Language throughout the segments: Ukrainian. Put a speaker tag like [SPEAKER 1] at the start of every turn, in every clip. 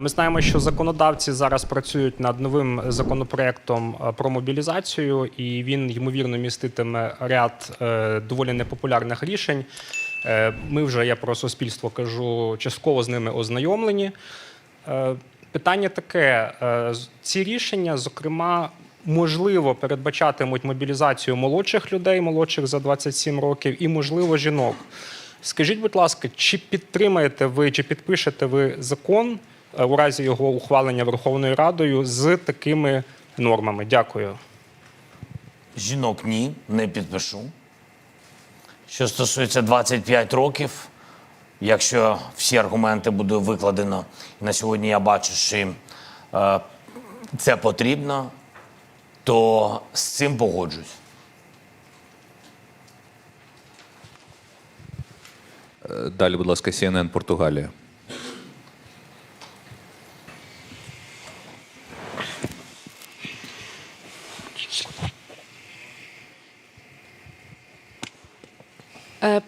[SPEAKER 1] Ми знаємо, що законодавці зараз працюють над новим законопроектом е, про мобілізацію, і він ймовірно міститиме ряд е, доволі непопулярних рішень. Е, Ми вже я про суспільство кажу, частково з ними ознайомлені. Питання таке: ці рішення, зокрема, можливо, передбачатимуть мобілізацію молодших людей, молодших за 27 років, і можливо жінок. Скажіть, будь ласка, чи підтримаєте ви, чи підпишете ви закон у разі його ухвалення Верховною Радою з такими нормами? Дякую.
[SPEAKER 2] Жінок ні, не підпишу. Що стосується 25 років, якщо всі аргументи буде викладено, і на сьогодні я бачу, що їм е, це потрібно, то з цим погоджусь.
[SPEAKER 3] Е, Далі, будь ласка, CNN Португалія.
[SPEAKER 4] Uh,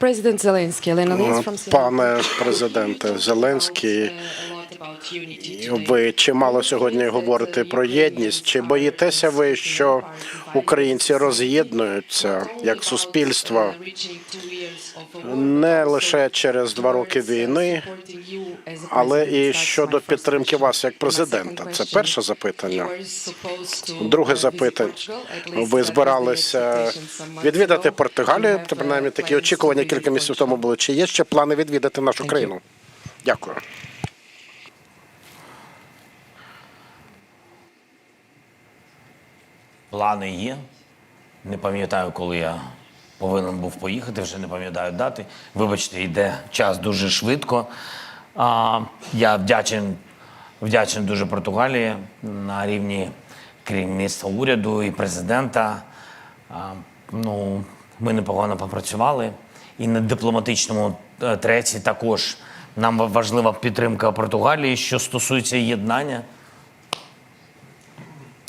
[SPEAKER 4] from CNN.
[SPEAKER 5] Пане президенте Зеленський, Ви чимало сьогодні говорите про єдність. Чи боїтеся ви, що українці роз'єднуються як суспільство не лише через два роки війни, але і щодо підтримки вас як президента? Це перше запитання. Друге запитання. Ви збиралися відвідати. Португалію, принаймні такі очікування кілька місяців тому були. Чи є ще плани відвідати нашу країну? Дякую.
[SPEAKER 2] Плани є. Не пам'ятаю, коли я повинен був поїхати, вже не пам'ятаю дати. Вибачте, йде час дуже швидко. А, я вдячен, вдячен дуже Португалії на рівні керівництва уряду і президента. А, ну, ми непогано попрацювали. І на дипломатичному е, треці також нам важлива підтримка Португалії. Що стосується єднання,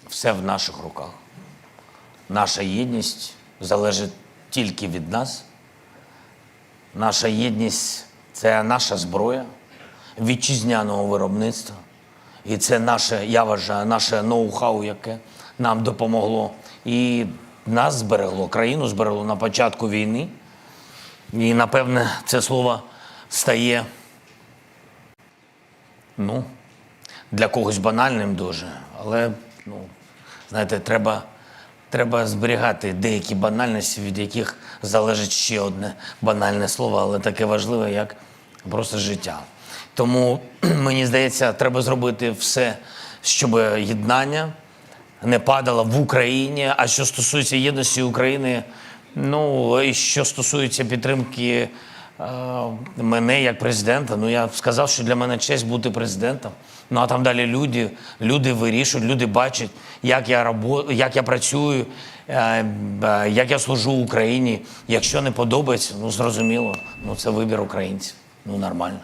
[SPEAKER 2] все в наших руках. Наша єдність залежить тільки від нас. Наша єдність це наша зброя вітчизняного виробництва. І це наше, я вважаю, наше ноу-хау, яке нам допомогло. І нас зберегло, країну зберегло на початку війни. І, напевне, це слово стає ну, для когось банальним дуже, але ну, знаєте, треба, треба зберігати деякі банальності, від яких залежить ще одне банальне слово, але таке важливе, як просто життя. Тому мені здається, треба зробити все, щоб єднання не падало в Україні. А що стосується єдності України, ну і що стосується підтримки мене як президента, ну я сказав, що для мене честь бути президентом. Ну а там далі люди, люди вирішують, люди бачать, як я рабо, як я працюю, е, як я служу Україні. Якщо не подобається, ну зрозуміло, ну це вибір українців. Ну нормально.